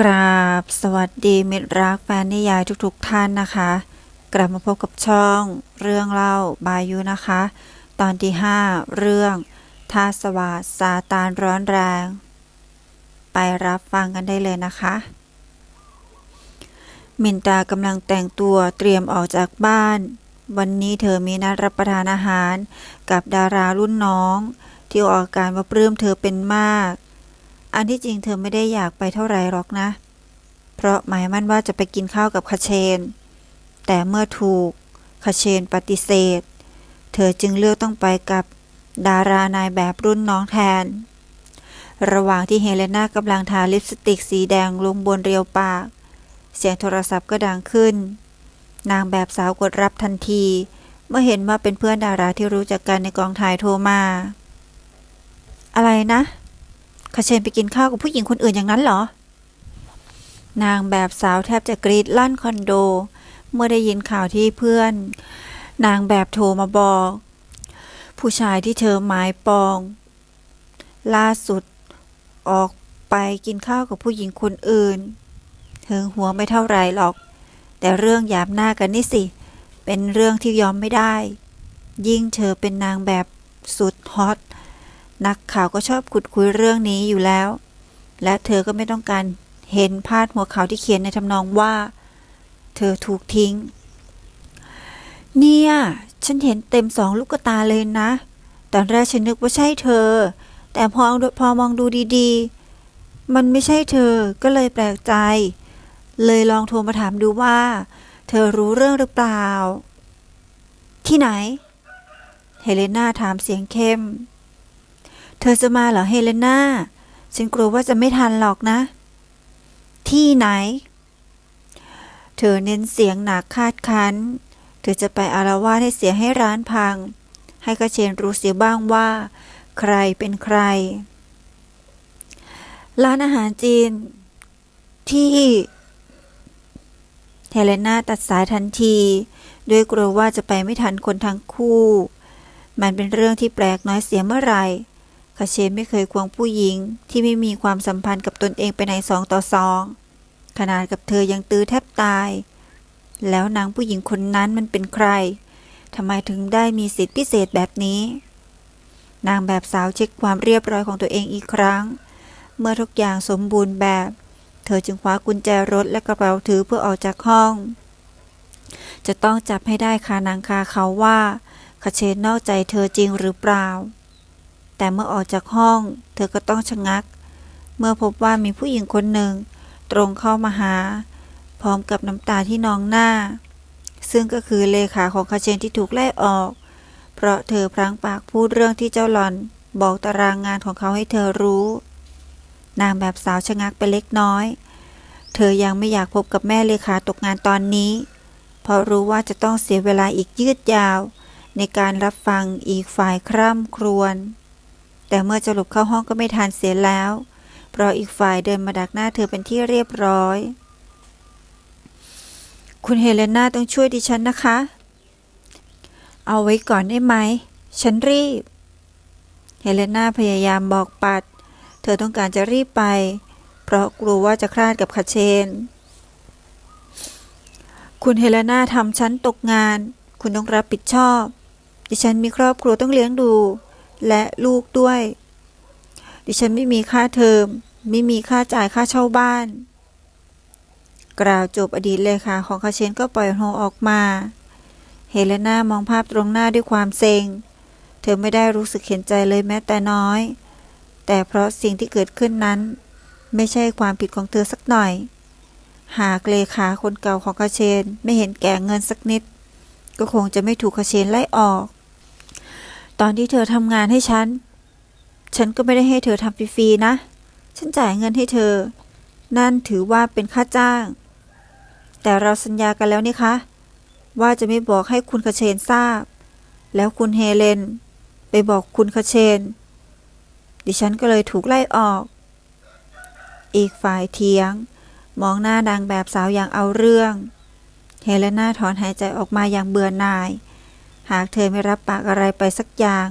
กราบสวัสดีมิตรรักแฟนนิยายทุกๆทท่านนะคะ กลับมาพบกับช่องเรื่องเล่าบายุนะคะ ตอนที่ 5 เรื่องท่าสวาสซาตานร้อนแรง ไปรับฟังกันได้เลยนะคะ มินตากำลังแต่งตัวเตรียมออกจากบ้าน วันนี้เธอมีนัดรับประทานอาหารกับดารารุ่นน้อง ที่ออกอาการว่าปลื้มเธอเป็นมาก อันที่จริงเธอไม่ได้อยากไปเท่าไรหรอกนะ เพราะหมายมั่นว่าจะไปกินข้าวกับคาเชน แต่เมื่อถูกคาเชนปฏิเสธ เธอจึงเลือกต้องไปกับดารานายแบบรุ่นน้องแทน ระหว่างที่เฮเลนากำลังทาลิปสติกสีแดงลงบนเรียวปาก เสียงโทรศัพท์ก็ดังขึ้น นางแบบสาวกดรับทันที เมื่อเห็นว่าเป็นเพื่อนดาราที่รู้จักกันในกองถ่ายโทรมา อะไรนะ คาเชนไปกินข้าวกับผู้หญิงคนอื่นอย่างนั้นเหรอ นางแบบสาวแทบจะกรีดลั่นคอนโด เมื่อได้ยินข่าวที่เพื่อน นางแบบโทรมาบอก ผู้ชายที่เธอหมายปอง ล่าสุดออกไปกินข้าวกับผู้หญิงคนอื่นเฮิงหัวไม่เท่าไรหรอก แต่เรื่องหยาบหน้ากันนี่สิ เป็นเรื่องที่ยอมไม่ได้ ยิ่งเธอเป็นนางแบบสุดฮอต นักข่าวก็ชอบขุดคุยเรื่องนี้อยู่แล้ว และเธอก็ไม่ต้องการเห็นพาดหัวข่าวที่เขียนในทำนองว่า เธอถูกทิ้ง เนี่ย ฉันเห็นเต็มสองลูกตาเลยนะ ตอนแรกฉันนึกว่าใช่เธอ แต่พอพอมองดูดีๆ มันไม่ใช่เธอก็เลยแปลกใจ เลยลองโทรมาถามดูว่า เธอรู้เรื่องหรือเปล่า ที่ไหน เฮเลนาถามเสียงเข้ม เธอจะมาเหรอเฮเลนาฉันกลัวว่าจะไม่ทันหรอกนะ ที่ไหน เธอเน้นเสียงหนักคาดคันเธอจะไปอารวาสให้เสียให้ร้านพัง ให้กระเชนรู้เสียบ้างว่า ใครเป็นใคร ร้านอาหารจีน ที่ เฮเลนาตัดสายทันที ด้วยกลัวว่าจะไปไม่ทันคนทั้งคู่ มันเป็นเรื่องที่แปลกน้อยเสียเมื่อไหร่ คาเชนไม่เคยควงผู้หญิงที่ไม่มีความสัมพันธ์กับตนเองไปในสองต่อสองขนาดกับเธอยังตื้อแทบตาย แล้วนางผู้หญิงคนนั้นมันเป็นใครทำไมถึงได้มีสิทธิพิเศษแบบนี้ นางแบบสาวเช็คความเรียบร้อยของตัวเองอีกครั้ง เมื่อทุกอย่างสมบูรณ์แบบ เธอจึงคว้ากุญแจรถและกระเป๋าถือเพื่อออกจากห้อง จะต้องจับให้ได้คานางคาเขาว่าคาเชนนอกใจเธอจริงหรือเปล่า แต่เมื่อออกจากห้อง เธอก็ต้องชะงัก เมื่อพบว่ามีผู้หญิงคนหนึ่ง ตรงเข้ามาหา พร้อมกับน้ำตาที่นองหน้า ซึ่งก็คือเลขาของคาเชนที่ถูกไล่ออก เพราะเธอพลั้งปากพูดเรื่องที่เจ้าหลอน บอกตารางงานของเขาให้เธอรู้ นางแบบสาวชะงักไปเล็กน้อย เธอยังไม่อยากพบกับแม่เลขาตกงานตอนนี้ เพราะรู้ว่าจะต้องเสียเวลาอีกยืดยาวในการรับฟังอีกฝ่ายคร่ำครวญ แต่เมื่อจะหลบเข้าห้องก็ไม่ทันเสียแล้ว เพราะอีกฝ่ายเดินมาดักหน้าเธอเป็นที่เรียบร้อย คุณเฮเลนาต้องช่วยดิฉันนะคะ เอาไว้ก่อนได้ไหม ฉันรีบ เฮเลนาพยายามบอกปัด เธอต้องการจะรีบไป เพราะกลัวว่าจะคลาดกับคาเชน คุณเฮเลนาทำฉันตกงาน คุณต้องรับผิดชอบ ดิฉันมีครอบครัวต้องเลี้ยงดู และลูกด้วย ดิฉันไม่มีค่าเทอม ไม่มีค่าจ่ายค่าเช่าบ้าน กล่าวจบอดีตเลขาของคาเชนก็ปล่อยโฮออกมา เฮเลนามองภาพตรงหน้าด้วยความเซ็ง เธอไม่ได้รู้สึกเห็นใจเลยแม้แต่น้อย แต่เพราะสิ่งที่เกิดขึ้นนั้น ไม่ใช่ความผิดของเธอสักหน่อย หากเลขาคนเก่าของคาเชนไม่เห็นแก่เงินสักนิด ก็คงจะไม่ถูกคาเชนไล่ออก ตอนที่เธอทำงานให้ฉัน ฉันก็ไม่ได้ให้เธอทำฟรีๆนะ ฉันจ่ายเงินให้เธอ นั่นถือว่าเป็นค่าจ้าง แต่เราสัญญากันแล้วนี่คะ ว่าจะไม่บอกให้คุณคาเชนทราบ แล้วคุณเฮเลน ไปบอกคุณคาเชน ดิฉันก็เลยถูกไล่ออก อีกฝ่ายเทียง มองหน้านางแบบสาวอย่างเอาเรื่อง เฮเลนาถอนหายใจออกมาอย่างเบื่อหน่าย หากเธอไม่รับปากอะไรไปสักอย่าง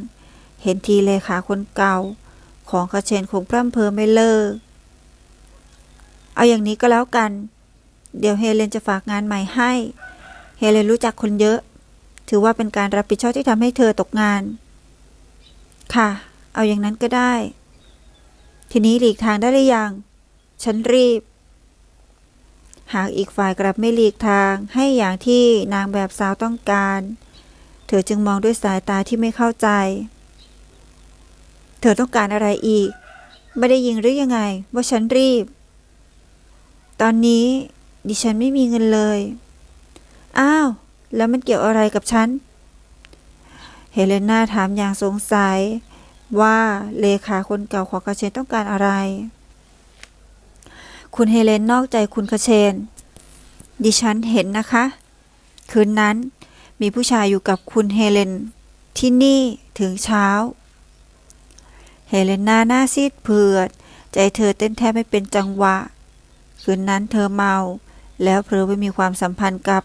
เห็นทีเลขาคนเก่า ของคเชนคงพร่ำเพอไม่เลิก เอาอย่างนี้ก็แล้วกัน เดี๋ยวเฮเลนจะฝากงานใหม่ให้ เฮเลนรู้จักคนเยอะ ถือว่าเป็นการรับผิดชอบที่ทำให้เธอตกงาน ค่ะ เอาอย่างนั้นก็ได้ ทีนี้หลีกทางได้หรือยัง ฉันรีบหากอีกฝ่ายกลับไม่หลีกทางให้อย่างที่นางแบบสาวต้องการ ธอจึงมองด้วยสายตาที่ไม่เข้าใจ เธอต้องการอะไรอีก ไม่ได้ยินหรือยังไง ว่าฉันรีบ ตอนนี้ ดิฉันไม่มีเงินเลย อ้าว แล้วมันเกี่ยวอะไรกับฉัน เฮเลนาถามอย่างสงสัย ว่าเลขาคนเก่าของคาเชนต้องการอะไร คุณเฮเลนนอกใจคุณคาเชน ดิฉันเห็นนะคะ คืนนั้น มีผู้ชายอยู่กับคุณเฮเลน ที่นี่ถึงเช้า เฮเลนาหน้าซีดเผือด ใจเธอเต้นแทบไม่เป็นจังหวะ คืนนั้นเธอเมา แล้วเพลอไปมีความสัมพันธ์กับ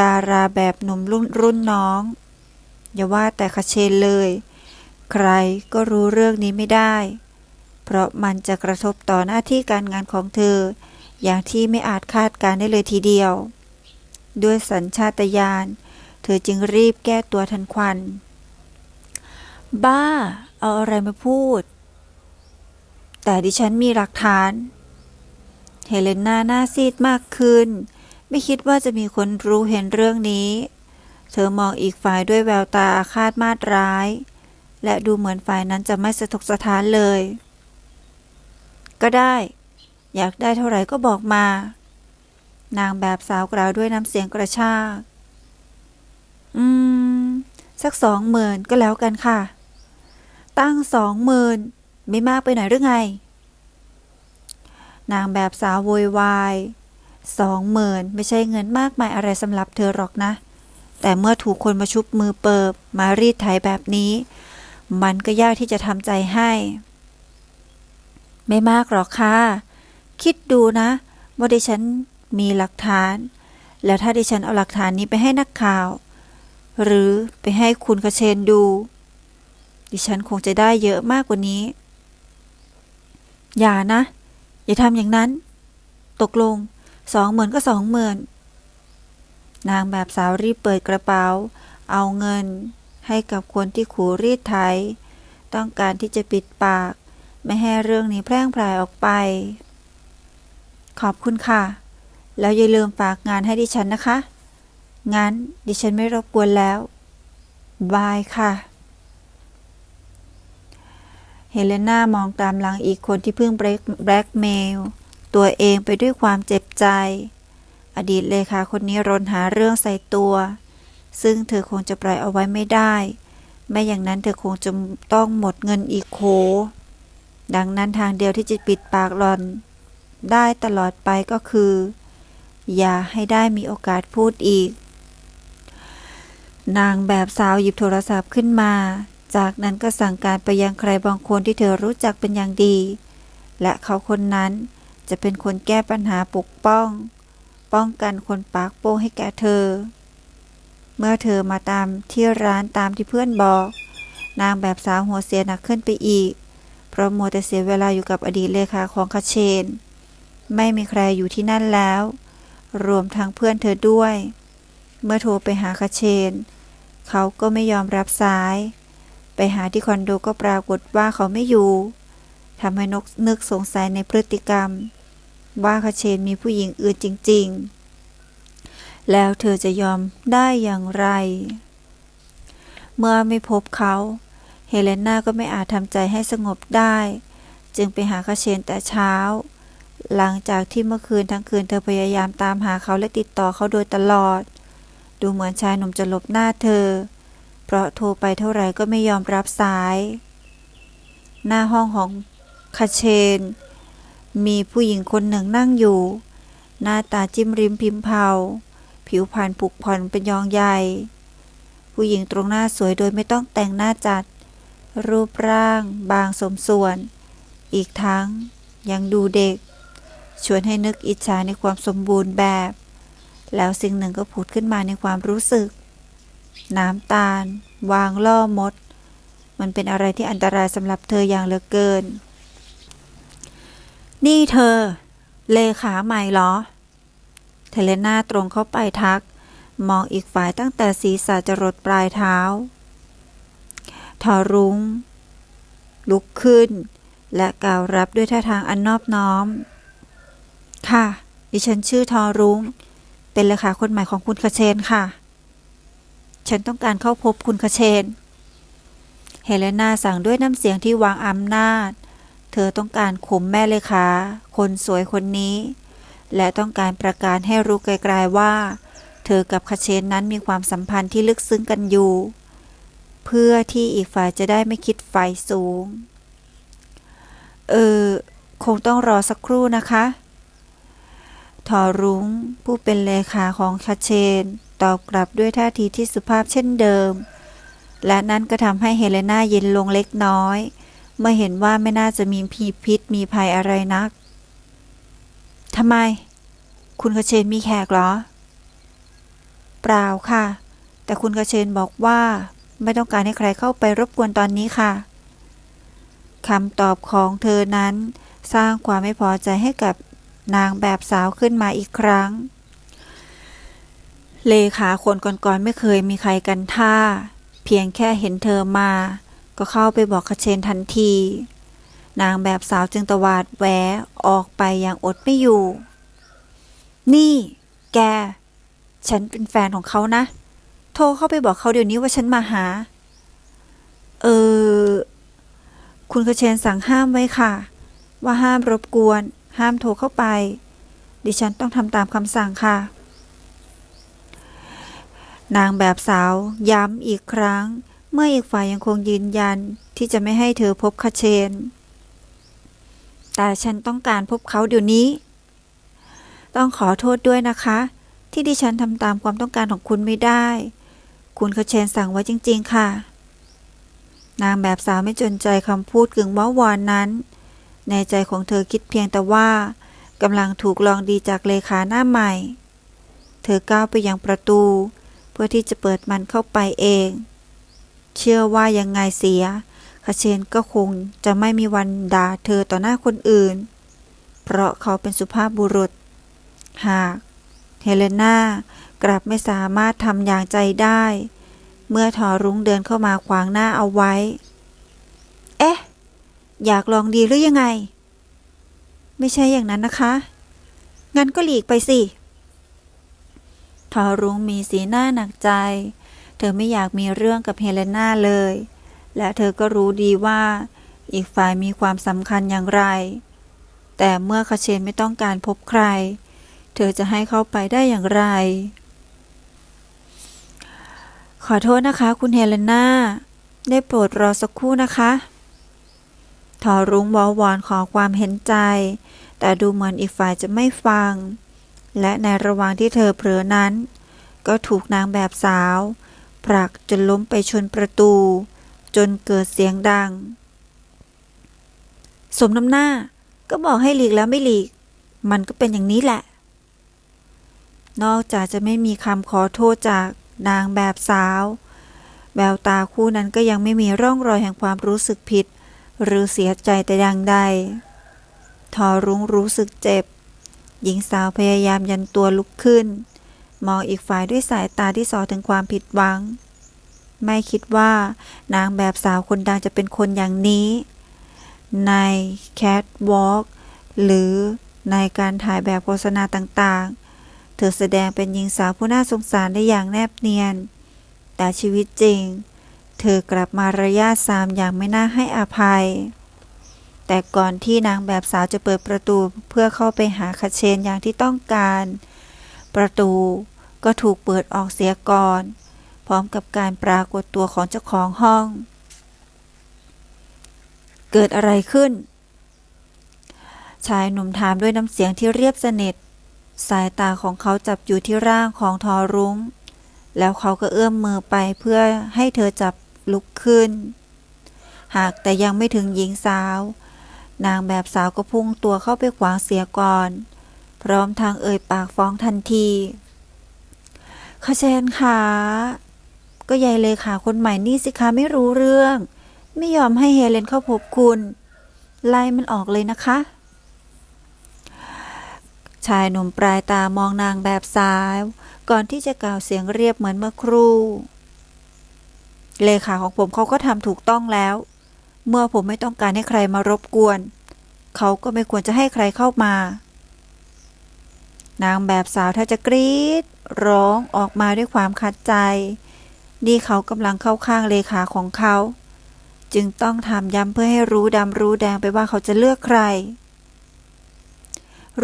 ดาราแบบหนุ่มรุ่นรุ่นน้อง อย่าว่าแต่คาเชนเลย ใครก็รู้เรื่องนี้ไม่ได้ เพราะมันจะกระทบต่อหน้าที่การงานของเธอ อย่างที่ไม่อาจคาดการได้เลยทีเดียว ด้วยสัญชาตญาณ เธอจึงรีบแก้ตัวทันควัน บ้า เอาอะไรมาพูด แต่ดิฉันมีหลักฐาน เฮเลนาหน้าซีดมากขึ้น ไม่คิดว่าจะมีคนรู้เห็นเรื่องนี้ เธอมองอีกฝ่ายด้วยแววตาอาฆาตมาดร้าย และดูเหมือนฝ่ายนั้นจะไม่สะทกสะท้านเลย ก็ได้ อยากได้เท่าไหร่ก็บอกมา นางแบบสาวกล่าวด้วยน้ำเสียงกระชาก อืม สักสองหมื่นก็แล้วกันค่ะ ตั้งสองหมื่นไม่มากไปหน่อยหรือไง นางแบบสาวโวยวายสองหมื่นไม่ใช่เงินมากมายอะไรสำหรับเธอหรอกนะ แต่เมื่อถูกคนมาชุบมือเปิบ มารีดไถแบบนี้ มันก็ยากที่จะทำใจให้ ไม่มากหรอกค่ะ คิดดูนะ ว่าดิฉันมีหลักฐาน แล้วถ้าดิฉันเอาหลักฐานนี้ไปให้นักข่าว หรือไปให้คุณกระเชนดู ดิฉันคงจะได้เยอะมากกว่านี้ อย่านะ อย่าทำอย่างนั้น ตกลงสองหมื่นก็สองหมื่นนางแบบสาวรีบเปิดกระเป๋า เอาเงินให้กับคนที่ขู่รีดไถ ต้องการที่จะปิดปาก ไม่ให้เรื่องนี้แพร่งพรายออกไป ขอบคุณค่ะ แล้วอย่าลืมฝากงานให้ดิฉันนะคะ งั้นดิฉันไม่รบกวนแล้ว บายค่ะ เฮเลนามองตามหลังอีกคนที่เพิ่งแบล็กเมล ตัวเองไปด้วยความเจ็บใจ อดีตเลขาคนนี้รนหาเรื่องใส่ตัว ซึ่งเธอคงจะปล่อยเอาไว้ไม่ได้ ไม่อย่างนั้นเธอคงจะต้องหมดเงินอีกโค ดังนั้นทางเดียวที่จะปิดปากหลอนได้ตลอดไปก็คือ อย่าให้ได้มีโอกาสพูดอีก นางแบบสาวหยิบโทรศัพท์ขึ้นมา จากนั้นก็สั่งการไปยังใครบางคนที่เธอรู้จักเป็นอย่างดี และเขาคนนั้นจะเป็นคนแก้ปัญหาปกป้อง ป้องกันคนปากโป้งให้แก่เธอ เมื่อเธอมาตามที่ร้านตามที่เพื่อนบอก นางแบบสาวหัวเสียหนักขึ้นไปอีก เพราะมัวแต่เสียเวลาอยู่กับอดีตเลขาของคาเชน ไม่มีใครอยู่ที่นั่นแล้ว รวมทั้งเพื่อนเธอด้วย เมื่อโทรไปหาคาเชน เขาก็ไม่ยอมรับสาย ไปหาที่คอนโดก็ปรากฏว่าเขาไม่อยู่ทำให้นกนึกสงสัยในพฤติกรรม ว่าคาเชนมีผู้หญิงอื่นจริง ๆ แล้วเธอจะยอมได้อย่างไร เมื่อไม่พบเขาเฮเลนาก็ไม่อาจทำใจให้สงบได้ จึงไปหาคาเชนแต่เช้า หลังจากที่เมื่อคืนทั้งคืนเธอพยายามตามหาเขาและติดต่อเขาโดยตลอด ดูเหมือนชายหนุ่มจะหลบหน้าเธอ เพราะโทรไปเท่าไหร่ก็ไม่ยอมรับสาย หน้าห้องของคาเชน มีผู้หญิงคนหนึ่งนั่งอยู่ หน้าตาจิ้มริมพิมพ์เผา ผิวพรรณผุกผ่อนเป็นยองใหญ่ ผู้หญิงตรงหน้าสวยโดยไม่ต้องแต่งหน้าจัด รูปร่าง บางสมส่วน อีกทั้งยังดูเด็ก ชวนให้นึกอิจฉาในความสมบูรณ์แบบ แล้วสิ่งหนึ่งก็ผุดขึ้นมาในความรู้สึก น้ำตาล วางล่อมด มันเป็นอะไรที่อันตรายสำหรับเธออย่างเหลือเกิน นี่เธอ เลขาใหม่เหรอ เทเลนาตรงเข้าไปทัก มองอีกฝ่ายตั้งแต่ศีรษะจรดปลายเท้า ทอรุง้ง ลุกขึ้น และกล่าวรับด้วยท่าทางอันนอบน้อม ค่ะ ดิฉันชื่อทอรุง้ง เป็นเลขาคนใหม่ของคุณคเชนค่ะ ฉันต้องการเข้าพบคุณคเชน เฮเลนาสั่งด้วยน้ำเสียงที่วางอำนาจ เธอต้องการข่มแม่เลขาคนสวยคนนี้ และต้องการประกาศให้รู้ไกลๆว่า เธอกับคเชนนั้นมีความสัมพันธ์ที่ลึกซึ้งกันอยู่ เพื่อที่อีกฝ่ายจะได้ไม่คิดไฟสูง เออ คงต้องรอสักครู่นะคะ ทอรุ้ง ผู้เป็นเลขาของคาเชน ตอบกลับด้วยท่าทีที่สุภาพเช่นเดิม และนั่นก็ทำให้เฮเลนาเย็นลงเล็กน้อย เมื่อเห็นว่าไม่น่าจะมีพีพิษมีภัยอะไรนักทำไม คุณคาเชนมีแขกเหรอ เปล่าค่ะ แต่คุณคาเชนบอกว่าไม่ต้องการให้ใครเข้าไปรบกวนตอนนี้ค่ะคำตอบของเธอนั้นสร้างความไม่พอใจให้กับ นางแบบสาวขึ้นมาอีกครั้ง เลขาคนก่อนๆไม่เคยมีใครกันท่า เพียงแค่เห็นเธอมา ก็เข้าไปบอกคเชนทันที นางแบบสาวจึงตวาดแหวออกไปอย่างอดไม่อยู่ นี่ แก ฉันเป็นแฟนของเขานะ โทรเข้าไปบอกเขาเดี๋ยวนี้ว่าฉันมาหา เออ คุณคเชนสั่งห้ามไว้ค่ะ ว่าห้ามรบกวน ห้ามโทรเข้าไป ดิฉันต้องทำตามคำสั่งค่ะ นางแบบสาวย้ำอีกครั้ง เมื่ออีกฝ่ายยังคงยืนยันที่จะไม่ให้เธอพบคาเชน แต่ฉันต้องการพบเขาเดี๋ยวนี้ ต้องขอโทษด้วยนะคะ ที่ดิฉันทำตามความต้องการของคุณไม่ได้ คุณคาเชนสั่งไว้จริง ๆ ค่ะนางแบบสาวไม่จนใจคำพูดกึ่งว้าวอนนั้น ในใจของเธอคิดเพียงแต่ว่ากำลังถูกลองดีจากเลขาหน้าใหม่ เธอก้าวไปยังประตู เพื่อที่จะเปิดมันเข้าไปเอง เชื่อว่ายังไงเสียคาเชนก็คงจะไม่มีวันด่าเธอต่อหน้าคนอื่น เพราะเขาเป็นสุภาพบุรุษ หากเฮเลนากลับไม่สามารถทำอย่างใจได้ เมื่อทอรุ้งเดินเข้ามาขวางหน้าเอาไว้ เอ๊ะ อยากลองดีหรือยังไง ไม่ใช่อย่างนั้นนะคะ งั้นก็หลีกไปสิ ทอรุ้งมีสีหน้าหนักใจ เธอไม่อยากมีเรื่องกับเฮเลนาเลย และเธอก็รู้ดีว่า อีกฝ่ายมีความสำคัญอย่างไร แต่เมื่อคาเชนไม่ต้องการพบใคร เธอจะให้เข้าไปได้อย่างไร ขอโทษนะคะ คุณเฮเลนาได้โปรดรอสักครู่นะคะ ทอรุ้งวอวอนขอความเห็นใจ แต่ดูเหมือนอีกฝ่ายจะไม่ฟัง และในระหว่างที่เธอเผลอนั้น ก็ถูกนางแบบสาว ผลักจนล้มไปชนประตู จนเกิดเสียงดัง สมน้ำหน้าก็บอกให้หลีกแล้วไม่หลีก มันก็เป็นอย่างนี้แหละ นอกจากจะไม่มีคำขอโทษจากนางแบบสาว แววตาคู่นั้นก็ยังไม่มีร่องรอยแห่งความรู้สึกผิด หรือเสียใจแต่อย่างใด ทอรุ้งรู้สึกเจ็บ หญิงสาวพยายามยันตัวลุกขึ้น มองอีกฝ่ายด้วยสายตาที่ส่อถึงความผิดหวัง ไม่คิดว่านางแบบสาวคนดังจะเป็นคนอย่างนี้ ในแคทวอล์กหรือในการถ่ายแบบโฆษณาต่างๆ เธอแสดงเป็นหญิงสาวผู้น่าสงสารได้อย่างแนบเนียน แต่ชีวิตจริง เธอกลับมารยาทสามอย่างไม่น่าให้อภัย แต่ก่อนที่นางแบบสาวจะเปิดประตูเพื่อเข้าไปหาคาเชนอย่างที่ต้องการ ประตูก็ถูกเปิดออกเสียก่อน พร้อมกับการปรากฏตัวของเจ้าของห้อง เกิดอะไรขึ้น ชายหนุ่มถามด้วยน้ำเสียงที่เรียบสนิท สายตาของเขาจับอยู่ที่ร่างของทอรุง้งแล้วเขาก็เอื้อมมือไปเพื่อให้เธอจับ ลุกขึ้น หากแต่ยังไม่ถึงหญิงสาว นางแบบสาวก็พุ่งตัวเข้าไปขวางเสียก่อน พร้อมทางเอ่ยปากฟ้องทันทีขเชนขาก็ยายเลยค่ะคนใหม่นี่สิคะไม่รู้เรื่อง ไม่ยอมให้เฮเลนเข้าพบคุณ ไล่มันออกเลยนะคะ ชายหนุ่มปลายตามองนางแบบสาว ก่อนที่จะกล่าวเสียงเรียบเหมือนเมื่อครู่ เลขาของผมเขาก็ทำถูกต้องแล้ว เมื่อผมไม่ต้องการให้ใครมารบกวน เขาก็ไม่ควรจะให้ใครเข้ามา นางแบบสาวถ้าจะกรีดร้องออกมาด้วยความขัดใจ นี่เขากำลังเข้าข้างเลขาของเขา จึงต้องทำย้ำเพื่อให้รู้ดำรู้แดงไปว่าเขาจะเลือกใคร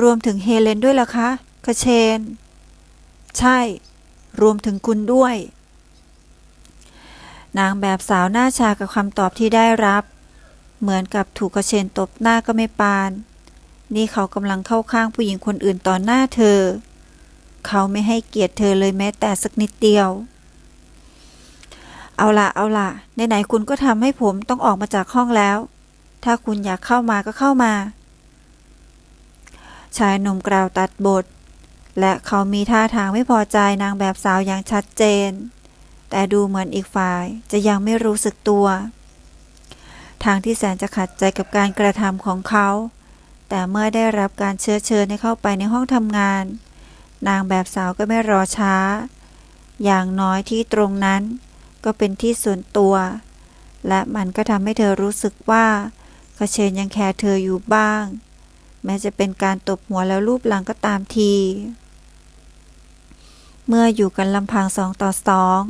รวมถึงเฮเลนด้วยล่ะคะคเชน ใช่ รวมถึงคุณด้วย นางแบบสาวหน้าชากับคำตอบที่ได้รับ เหมือนกับถูกกระเชนตบหน้าก็ไม่ปาน นี่เขากำลังเข้าข้างผู้หญิงคนอื่นต่อหน้าเธอ เขาไม่ให้เกียรติเธอเลยแม้แต่สักนิดเดียว เอาละเอาละไหนๆคุณก็ทำให้ผมต้องออกมาจากห้องแล้ว ถ้าคุณอยากเข้ามาก็เข้ามา ชายหนุ่มกล่าวตัดบท และเขามีท่าทางไม่พอใจนางแบบสาวอย่างชัดเจน แต่ดูเหมือนอีกฝ่ายจะยังไม่รู้สึกตัว ทางที่แสนจะขัดใจกับการกระทำของเขา แต่เมื่อได้รับการเชื้อเชิญให้เข้าไปในห้องทำงาน นางแบบสาวก็ไม่รอช้า อย่างน้อยที่ตรงนั้น ก็เป็นที่ส่วนตัว และมันก็ทำให้เธอรู้สึกว่าคเชนยังแคร์เธออยู่บ้าง แม้จะเป็นการตบหัวแล้วรูปหลังก็ตามที เมื่ออยู่กันลำพังสองต่อสอง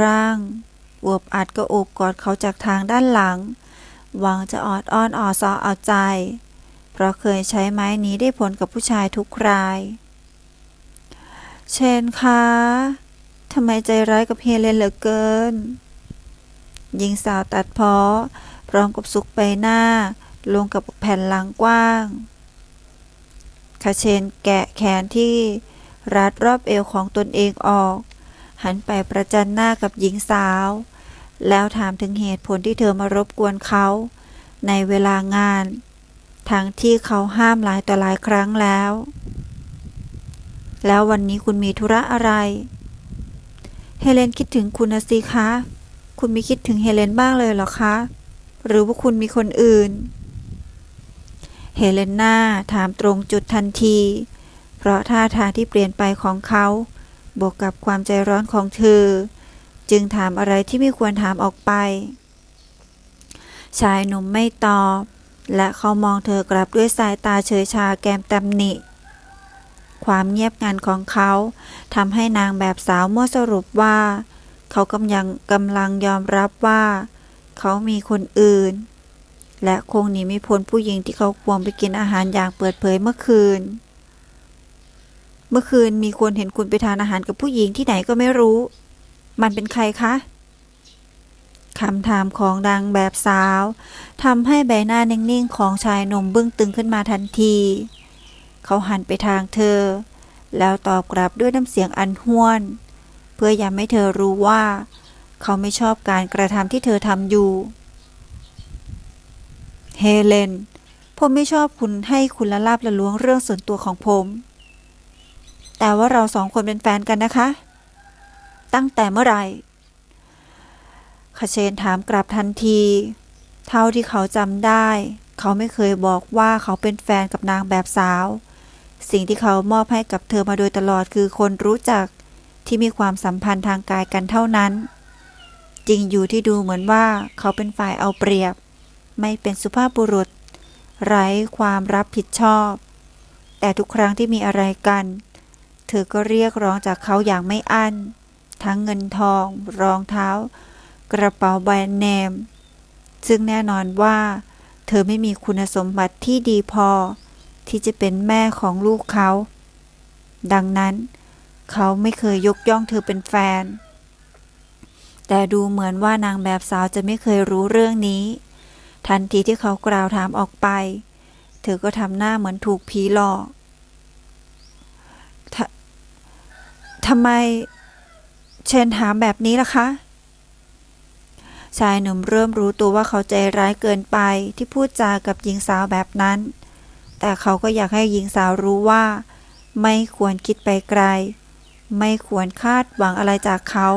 ร่างอวบอัดก็โอบกอดเขาจากทางด้านหลัง หวังจะออดอ้อนออซอเอาใจ เพราะเคยใช้ไม้นี้ได้ผลกับผู้ชายทุกราย เชนคะทำไมใจร้ายกับเฮเลนเหลือเกินหญิงสาวตัดเพาะพร้อมกับซุกใบหน้า ลงกับแผ่นหลังกว้างคาเชนแกะแขนที่รัดรอบเอวของตนเองออก หันไปประจันหน้ากับหญิงสาว แล้วถามถึงเหตุผลที่เธอมารบกวนเขา ในเวลางาน ทั้งที่เขาห้ามหลายต่อหลายครั้งแล้ว แล้ววันนี้คุณมีธุระอะไร เฮเลนคิดถึงคุณนะสิคะ คุณม่คิดถึงเฮเลนบ้างเลยเหรอคะ หรือว่าคุณมีคนอื่น เฮเลนนาถามตรงจุดทันที เพราะท่าทางที่เปลี่ยนไปของเขา บวกกับความใจร้อนของเธอ จึงถามอะไรที่ไม่ควรถามออกไป ชายหนุ่มไม่ตอบ และเขามองเธอกลับด้วยสายตาเฉยชาแกมตำหนิ ความเงียบงันของเขาทำให้นางแบบสาวมั่วสรุปว่า เขากำลังกำลังยอมรับว่า เขามีคนอื่น และคงหนีไม่พ้นผู้หญิงที่เขาควงไปกินอาหารอย่างเปิดเผยเมื่อคืน เมื่อคืนมีคนเห็นคุณไปทานอาหารกับผู้หญิงที่ไหนก็ไม่รู้ มันเป็นใครคะคำถามของดังแบบสาวทำให้ใบหน้านิ่งๆของชายหนุ่มเบื้องตึงขึ้นมาทันที เขาหันไปทางเธอ แล้วตอบกลับด้วยน้ำเสียงอันห้วน เพื่อย้ำให้เธอรู้ว่า เขาไม่ชอบการกระทำที่เธอทำอยู่ เฮเลน ผมไม่ชอบคุณให้คุณละลาบละล้วงเรื่องส่วนตัวของผม แต่ว่าเราสองคนเป็นแฟนกันนะคะ ตั้งแต่เมื่อไหร่คาเชนถามกลับทันที เท่าที่เขาจำได้ เขาไม่เคยบอกว่าเขาเป็นแฟนกับนางแบบสาว สิ่งที่เขามอบให้กับเธอมาโดยตลอดคือคนรู้จักที่มีความสัมพันธ์ทางกายกันเท่านั้น จริงอยู่ที่ดูเหมือนว่าเขาเป็นฝ่ายเอาเปรียบ ไม่เป็นสุภาพบุรุษ ไร้ความรับผิดชอบ แต่ทุกครั้งที่มีอะไรกันเธอก็เรียกร้องจากเขาอย่างไม่อั้น ทั้งเงินทอง รองเท้า กระเป๋าแบรนด์เนม ซึ่งแน่นอนว่า เธอไม่มีคุณสมบัติที่ดีพอ ที่จะเป็นแม่ของลูกเขา ดังนั้น เขาไม่เคยยกย่องเธอเป็นแฟน แต่ดูเหมือนว่านางแบบสาวจะไม่เคยรู้เรื่องนี้ ทันทีที่เขากล่าวถามออกไป เธอก็ทำหน้าเหมือนถูกผีหลอกท ทำไมเชนถามแบบนี้ล่ะคะชายหนุ่มเริ่มรู้ตัวว่าเขาใจร้ายเกินไปที่พูดจากับหญิงสาวแบบนั้น แต่เขาก็อยากให้หญิงสาวรู้ว่า ไม่ควรคิดไปไกล ไม่ควรคาดหวังอะไรจากเขา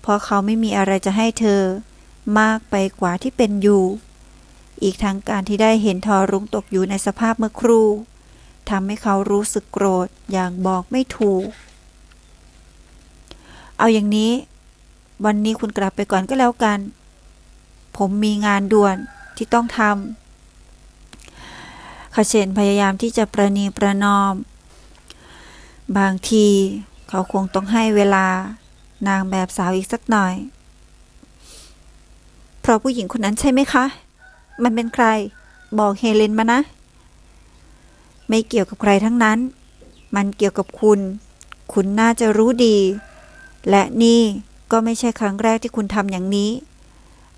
เพราะเขาไม่มีอะไรจะให้เธอ มากไปกว่าที่เป็นอยู่ อีกทั้งการที่ได้เห็นทอรุ้งตกอยู่ในสภาพเมื่อครู่ทำให้เขารู้สึกโกรธอย่างบอกไม่ถูก เอาอย่างนี้ วันนี้คุณกลับไปก่อนก็แล้วกัน ผมมีงานด่วนที่ต้องทำขเชนพยายามที่จะประนีประนอม บางทีเขาคงต้องให้เวลานางแบบสาวอีกสักหน่อย เพราะผู้หญิงคนนั้นใช่ไหมคะ มันเป็นใคร บอกเฮเลนมานะ ไม่เกี่ยวกับใครทั้งนั้น มันเกี่ยวกับคุณ คุณน่าจะรู้ดี และนี่ก็ไม่ใช่ครั้งแรกที่คุณทำอย่างนี้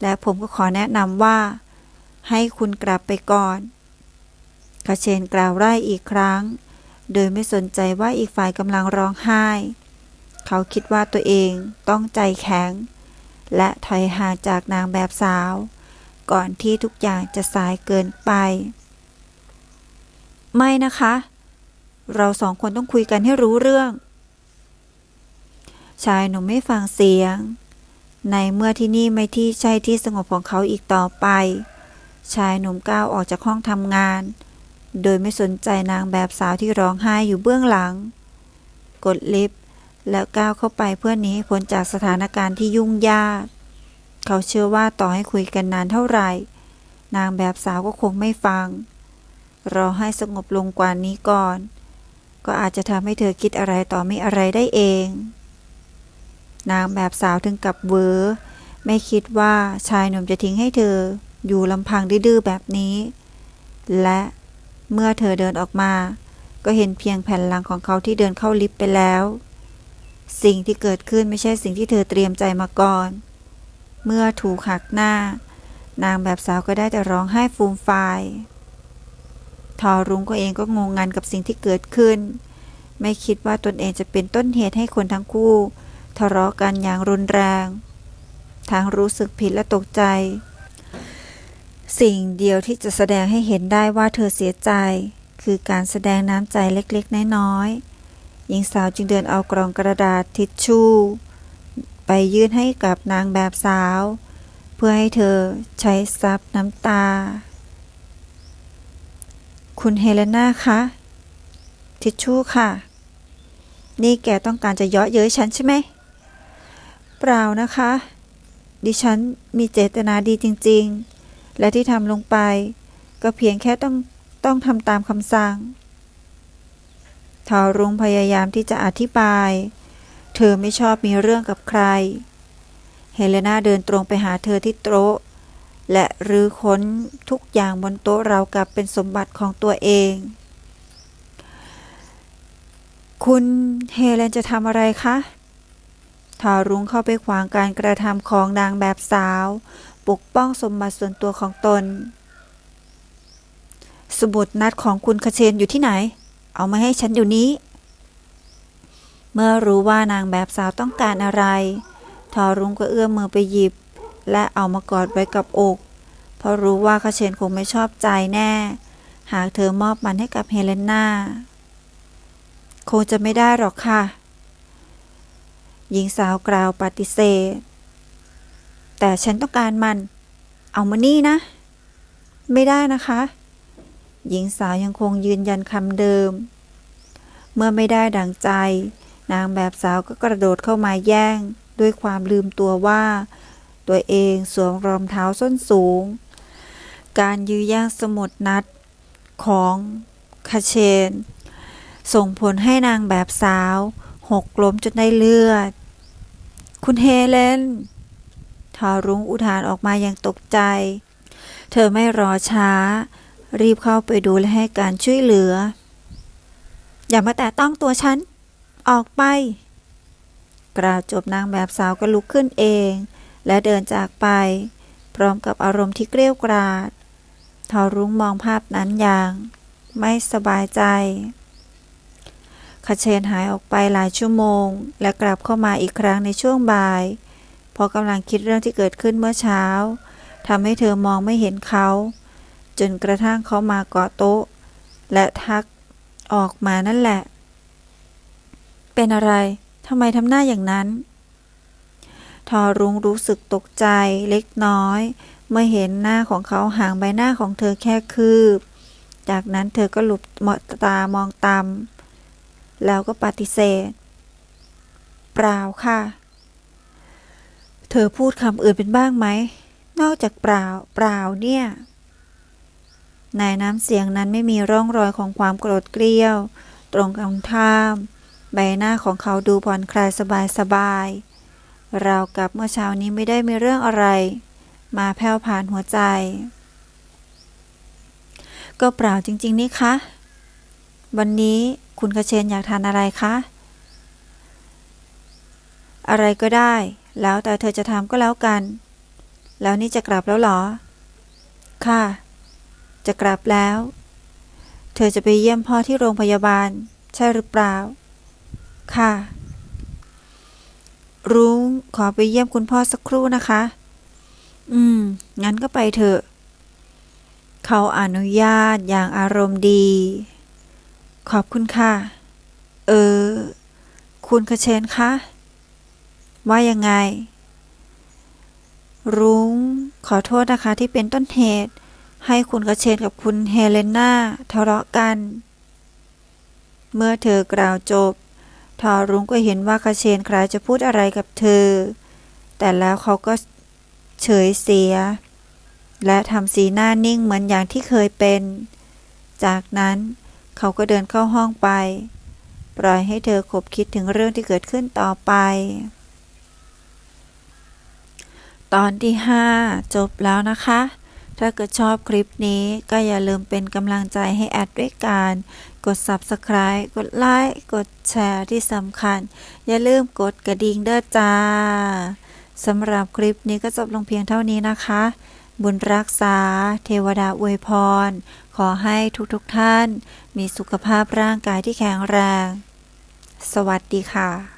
และผมก็ขอแนะนำว่า ให้คุณกลับไปก่อนคาเชนกล่าวไล่อีกครั้ง โดยไม่สนใจว่าอีกฝ่ายกำลังร้องไห้ เขาคิดว่าตัวเองต้องใจแข็ง และถอยห่างจากนางแบบสาว ก่อนที่ทุกอย่างจะสายเกินไป ไม่นะคะ เราสองคนต้องคุยกันให้รู้เรื่อง ชายหนุ่มไม่ฟังเสียง ในเมื่อที่นี่ไม่ที่ใช่ที่สงบของเขาอีกต่อไป ชายหนุ่มก้าวออกจากห้องทำงาน โดยไม่สนใจนางแบบสาวที่ร้องไห้อยู่เบื้องหลัง กดลิฟต์แล้วก้าวเข้าไปเพื่อหนีให้พ้นจากสถานการณ์ที่ยุ่งยาก เขาเชื่อว่าต่อให้คุยกันนานเท่าไหร่ นางแบบสาวก็คงไม่ฟัง รอให้สงบลงกว่านี้ก่อน ก็อาจจะทำให้เธอคิดอะไรต่อไม่อะไรได้เอง นางแบบสาวถึงกับเวอไม่คิดว่าชายหนุ่มจะทิ้งให้เธอ อยู่ลำพังดื้อแบบนี้ และเมื่อเธอเดินออกมา ก็เห็นเพียงแผ่นหลังของเขาที่เดินเข้าลิฟต์ไปแล้ว สิ่งที่เกิดขึ้นไม่ใช่สิ่งที่เธอเตรียมใจมาก่อน เมื่อถูกหักหน้า นางแบบสาวก็ได้แต่ร้องไห้ฟูมฟายทอรุ้งก็เองก็งงงันกับสิ่งที่เกิดขึ้น ไม่คิดว่าตนเองจะเป็นต้นเหตุให้คนทั้งคู่ ทะเลาะกันอย่างรุนแรง ทั้งรู้สึกผิดและตกใจ สิ่งเดียวที่จะแสดงให้เห็นได้ว่าเธอเสียใจ คือการแสดงน้ำใจเล็กๆ น้อยๆหญิงสาวจึงเดินเอากล่องกระดาษทิชชู่ ไปยื่นให้กับนางแบบสาว เพื่อให้เธอใช้ซับน้ำตา คุณเฮเลนาคะทิชชู่ค่ะ นี่แกต้องการจะเยาะเย้ยฉันใช่ไหม เปล่านะคะ ดิฉันมีเจตนาดีจริงๆ และที่ทำลงไป ก็เพียงแค่ต้องต้องทำตามคำสั่งทอรุงพยายามที่จะอธิบาย เธอไม่ชอบมีเรื่องกับใคร เฮเลนาเดินตรงไปหาเธอที่โต๊ะ และรื้อค้นทุกอย่างบนโต๊ะเรากับเป็นสมบัติของตัวเอง คุณเฮเลนจะทำอะไรคะ ทารุ้งเข้าไปขวางการกระทำของนางแบบสาว ปกป้องสมบัติส่วนตัวของตน สมุดนัดของคุณคเชนอยู่ที่ไหน เอามาให้ฉันอยู่นี้ เมื่อรู้ว่านางแบบสาวต้องการอะไร ทอรุ้งก็เอื้อมมือไปหยิบ และเอามากอดไว้กับอก เพราะรู้ว่าคเชนคงไม่ชอบใจแน่ หากเธอมอบมันให้กับเฮเลนนาคงจะไม่ได้หรอกค่ะ หญิงสาวกล่าวปฏิเสธ แต่ฉันต้องการมัน เอามานี่นะ ไม่ได้นะคะ หญิงสาวยังคงยืนยันคำเดิม เมื่อไม่ได้ดังใจ นางแบบสาวก็กระโดดเข้ามาแย่ง ด้วยความลืมตัวว่า ตัวเองสวมรองเท้าส้นสูง การยื้อแย่งสมุดนัดของคาเชน ส่งผลให้นางแบบสาวหกล้มจนได้เลือด คุณเฮเลนทอรุ้งอุทานออกมาอย่างตกใจ เธอไม่รอช้า รีบเข้าไปดูและให้การช่วยเหลือ อย่ามาแตะต้องตัวฉัน ออกไป กล่าวจบนางแบบสาวก็ลุกขึ้นเอง และเดินจากไป พร้อมกับอารมณ์ที่เกรี้ยวกราดทอรุ้งมองภาพนั้นอย่าง ไม่สบายใจ คาเชนหายออกไปหลายชั่วโมง และกลับเข้ามาอีกครั้งในช่วงบ่าย พอกำลังคิดเรื่องที่เกิดขึ้นเมื่อเช้าทำให้เธอมองไม่เห็นเขา จนกระทั่งเขามาเกาะโต๊ะ และทักออกมานั่นแหละ เป็นอะไรทำไมทำหน้าอย่างนั้น ทอรุ้งรู้สึกตกใจเล็กน้อย เมื่อเห็นหน้าของเขาห่างใบหน้าของเธอแค่คืบ จากนั้นเธอก็หลุบตามองตาม แล้วก็ปฏิเสธ เปล่าค่ะ เธอพูดคำอื่นเป็นบ้างไหม นอกจากเปล่า เปล่าเนี่ย ในน้ำเสียงนั้นไม่มีร่องรอยของความโกรธเกรี้ยว ตรงกันข้าม ใบหน้าของเขาดูผ่อนคลายสบายสบายๆราวกับเมื่อเช้านี้ไม่ได้มีเรื่องอะไร มาแผ่วผ่านหัวใจ ก็เปล่าจริง ๆ นี่คะ วันนี้คุณกระเชนอยากทานอะไรคะ อะไรก็ได้ แล้วแต่เธอจะทำก็แล้วกัน แล้วนี่จะกลับแล้วเหรอ ค่ะ จะกลับแล้ว เธอจะไปเยี่ยมพ่อที่โรงพยาบาล ใช่หรือเปล่า ค่ะ รุ้งขอไปเยี่ยมคุณพ่อสักครู่นะคะ อืม งั้นก็ไปเถอะ เขาอนุญาตอย่างอารมณ์ดี ขอบคุณค่ะ เออ คุณคเชนคะ ว่ายังไง รุ้งขอโทษนะคะที่เป็นต้นเหตุ ให้คุณกระเชนกับคุณเฮเลนาทะเลาะกัน เมื่อเธอกล่าวจบ ทอรุ้งก็เห็นว่ากระเชนคล้ายจะพูดอะไรกับเธอ แต่แล้วเขาก็เฉยเสีย และทำสีหน้านิ่งเหมือนอย่างที่เคยเป็น จากนั้น เขาก็เดินเข้าห้องไป ปล่อยให้เธอคบคิดถึงเรื่องที่เกิดขึ้นต่อไป ตอนที่ 5 จบแล้วนะคะ ถ้าเกิดชอบคลิปนี้ก็อย่าลืมเป็นกำลังใจให้แอดด้วยการกด Subscribe กดไลค์ กดแชร์ที่สำคัญ อย่าลืมกดกระดิ่งเด้อจ้าสำหรับคลิปนี้ก็จบลงเพียงเท่านี้นะคะ บุญรักษา เทวดาอวยพร ขอให้ทุกๆทท่าน มีสุขภาพร่างกายที่แข็งแรง สวัสดีค่ะ